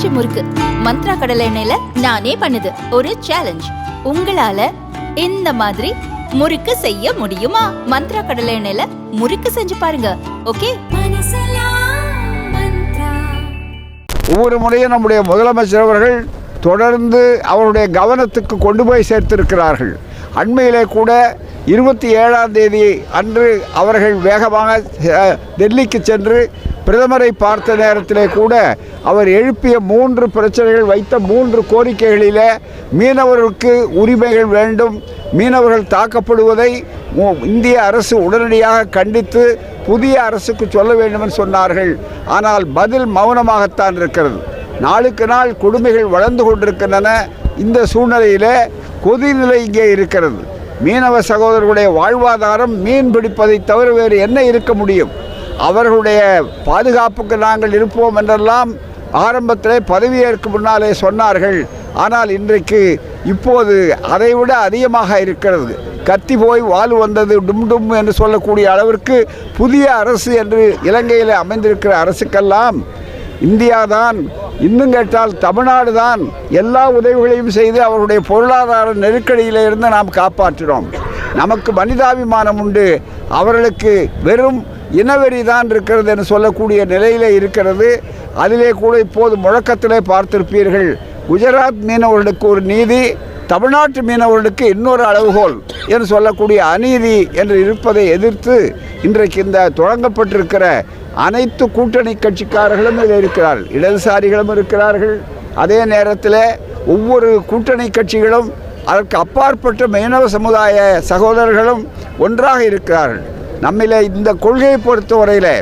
பஞ்சு முறுக்கு. மந்த்ரா கடலை எண்ணெயில நானே பண்ணுது. ஒரு சேலஞ்ச் உங்களால இந்த மாதிரி முறுக்கு செய்ய முடியுமா? மந்த்ரா கடலை எண்ணெயில முறுக்கு செஞ்சு பாருங்க. ஓகே? ஒவ்வொரு முறையும் நம்முடைய முதலமைச்சர் அவர்கள் தொடர்ந்து அவருடைய கவனத்துக்கு கொண்டு போய் சேர்த்திருக்கிறார்கள். அண்மையிலே கூட இருபத்தி ஏழாம் தேதி அன்று அவர்கள் வேகமாக டெல்லிக்கு சென்று பிரதமரை பார்த்த நேரத்திலே கூட அவர் எழுப்பிய மூன்று பிரச்சனைகள் வைத்த மூன்று கோரிக்கைகளிலே மீனவர்களுக்கு உரிமைகள் வேண்டும் மீனவர்கள் தாக்கப்படுவதை மு- இந்திய அரசு உடனடியாக கண்டித்து புதிய அரசுக்கு சொல்ல வேண்டும் என்று சொன்னார்கள். ஆனால் பதில் மௌனமாகத்தான் இருக்கிறது. நாளுக்கு நாள் கொடுமைகள் வளர்ந்து கொண்டிருக்கின்றன. இந்த சூழ்நிலையில் கொதிநிலை இங்கே இருக்கிறது. மீனவ சகோதரர்களுடைய வாழ்வாதாரம் மீன் பிடிப்பதை தவிர வேறு என்ன இருக்க முடியும்? அவர்களுடைய பாதுகாப்புக்கு நாங்கள் இருப்போம் என்றெல்லாம் ஆரம்பத்திலே பதவியேற்கு முன்னாலே சொன்னார்கள். ஆனால் இன்றைக்கு இப்போது அதைவிட அதிகமாக இருக்கிறது. கத்தி போய் வாழ் வந்தது டும் டும் என்று சொல்லக்கூடிய அளவிற்கு புதிய அரசு என்று இலங்கையில் அமைந்திருக்கிற அரசுக்கெல்லாம் இந்தியா தான் இன்னும் கேட்டால் தமிழ்நாடு தான் எல்லா உதவிகளையும் செய்து அவருடைய பொருளாதார நெருக்கடியிலிருந்து நாம் காப்பாற்றினோம் நமக்கு மனிதாபிமானம் உண்டு. அவர்களுக்கு வெறும் இனவெறி தான் இருக்கிறது என்று சொல்லக்கூடிய நிலையில் இருக்கிறது. அதிலே கூட இப்போது முழக்கத்திலே பார்த்திருப்பீர்கள். குஜராத் மீனவர்களுக்கு ஒரு நீதி தமிழ்நாட்டு மீனவர்களுக்கு இன்னொரு அளவுகோல் என்று சொல்லக்கூடிய அநீதி என்று இருப்பதை எதிர்த்து இன்றைக்கு இந்த தொடங்கப்பட்டிருக்கிற அனைத்து கூட்டணி கட்சிக்காரர்களும் இதில் இருக்கிறார்கள். இடதுசாரிகளும் இருக்கிறார்கள். அதே நேரத்தில் ஒவ்வொரு கூட்டணி கட்சிகளும் அதற்கு அப்பாற்பட்ட மீனவ சமுதாய சகோதரர்களும் ஒன்றாக இருக்கிறார்கள். நம்மிலே இந்த கொள்கையை பொறுத்தவரையில்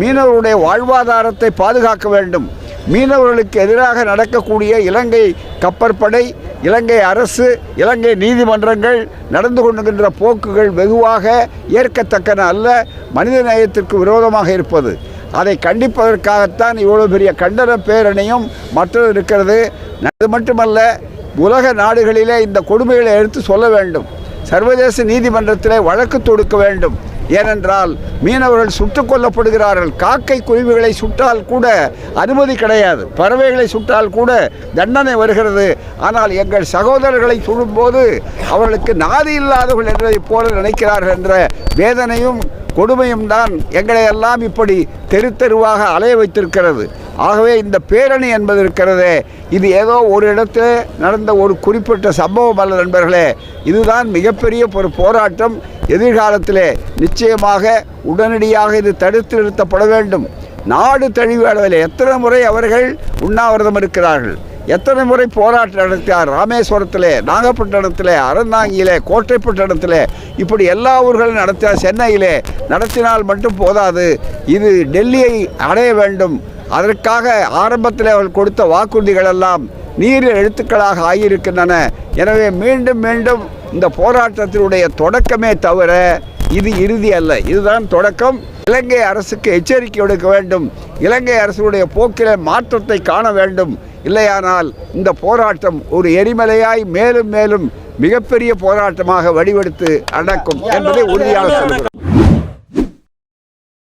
மீனவருடைய வாழ்வாதாரத்தை பாதுகாக்க வேண்டும். மீனவர்களுக்கு எதிராக நடக்கக்கூடிய இலங்கை கப்பற்படை இலங்கை அரசு இலங்கை நீதிமன்றங்கள் நடந்து கொண்டுகின்ற போக்குகள் வெகுவாக ஏற்கத்தக்கன அல்ல மனித நேயத்திற்கு விரோதமாக இருப்பது. அதை கண்டிப்பதற்காகத்தான் இவ்வளோ பெரிய கண்டன பேரணியும் மற்றது இருக்கிறது. அது மட்டுமல்ல உலக நாடுகளிலே இந்த கொடுமைகளை எடுத்து சொல்ல வேண்டும். சர்வதேச நீதிமன்றத்திலே வழக்கு தொடுக்க வேண்டும். ஏனென்றால் மீனவர்கள் சுட்டு கொல்லப்படுகிறார்கள். காக்கை குருவிகளை சுட்டால் கூட அனுமதி கிடையாது. பறவைகளை சுட்டால் கூட தண்டனை வருகிறது. ஆனால் எங்கள் சகோதரர்களை சுடும்போது அவர்களுக்கு நாதி இல்லாதவர்கள் என்பதைப் போல நினைக்கிறார்கள் என்ற வேதனையும் கொடுமையும் தான் எங்களை எல்லாம் இப்படி தெரு தெருவாக அலைய வைத்திருக்கிறது. ஆகவே இந்த பேரணி என்பது இருக்கிறது. இது ஏதோ ஒரு இடத்துல நடந்த ஒரு குறிப்பிட்ட சம்பவம் அல்ல நண்பர்களே. இதுதான் மிகப்பெரிய ஒரு போராட்டம். எதிர்காலத்திலே நிச்சயமாக உடனடியாக இது தடுத்து நிறுத்தப்பட வேண்டும். நாடு தழுவிய அளவில் எத்தனை முறை அவர்கள் உண்ணாவிரதம் இருக்கிறார்கள். எத்தனை முறை போராட்டம் நடத்தினார். ராமேஸ்வரத்தில் நாகப்பட்டினத்தில் அறந்தாங்கியில் கோட்டைப்பட்டினத்தில். இப்படி எல்லா ஊர்களும் நடத்தினார். சென்னையிலே நடத்தினால் மட்டும் போதாது. இது டெல்லியை அடைய வேண்டும். அதற்காக ஆரம்பத்தில் அவர்கள் கொடுத்த வாக்குறுதிகள் எல்லாம் நீர் எழுத்துக்களாக ஆகியிருக்கின்றன. எனவே மீண்டும் மீண்டும் இந்த போராட்டத்தினுடைய தொடக்கமே தவிர இது இறுதி அல்ல. இதுதான் தொடக்கம். இலங்கை அரசுக்கு எச்சரிக்கை எடுக்க வேண்டும். இலங்கை அரசுடைய போக்கில மாற்றத்தை காண வேண்டும். இல்லையானால் இந்த போராட்டம் ஒரு எரிமலையாய் மேலும் மேலும் மிகப்பெரிய போராட்டமாக வடிவெடுத்து நடக்கும் என்பதை உறுதியாக சொல்கிறோம்.